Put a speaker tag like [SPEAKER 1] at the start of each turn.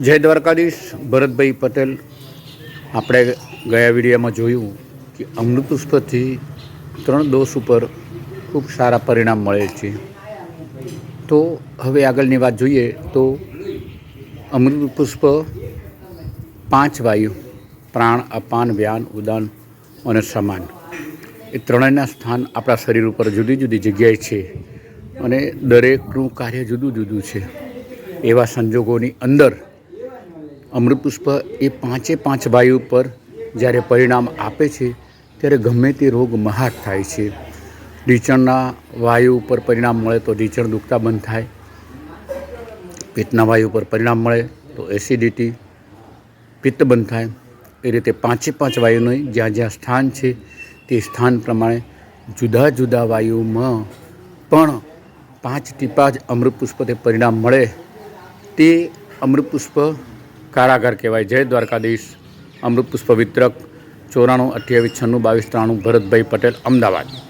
[SPEAKER 1] જય દ્વારકાધીશ, ભરતભાઈ પટેલ. આપણે ગયા વિડીયોમાં જોયું કે અમૃતપુષ્પથી ત્રણ દોષ ઉપર ખૂબ સારા પરિણામ મળે છે. તો હવે આગળની વાત જોઈએ તો અમૃત પુષ્પ પાંચ વાયુ, પ્રાણ, અપાન, વ્યાન, ઉદાન અને સમાન. એ ત્રણેયના સ્થાન આપણા શરીર ઉપર જુદી જુદી જગ્યાએ છે અને દરેકનું કાર્ય જુદું જુદું છે. એવા સંજોગોની અંદર અમૃત પુષ્પ એ પાંચે પાંચ વાયુ પર જ્યારે પરિણામ આપે છે, ત્યારે ગમે તે રોગ મહાત થાય છે. ઢીચણના વાયુ ઉપર પરિણામ મળે તો ઢીચણ દુખતા બંધ થાય. પિત્તના વાયુ ઉપર પરિણામ મળે તો એસિડિટી પિત્ત બંધ થાય. એ રીતે પાંચે પાંચ વાયુનું જ્યાં જ્યાં સ્થાન છે, તે સ્થાન પ્રમાણે જુદા જુદા વાયુમાં પણ પાંચ ટીપા જ અમૃત પુષ્પ તે પરિણામ મળે. તે અમૃત પુષ્પ કારાગર કહેવાય. જય દ્વારકાધીશ. અમૃત પુષ્પ વિતરક, ચોરાણું અઠ્યાવીસ, છન્નું, બાવીસ, ત્રાણું, ભરતભાઈ પટેલ, અમદાવાદ.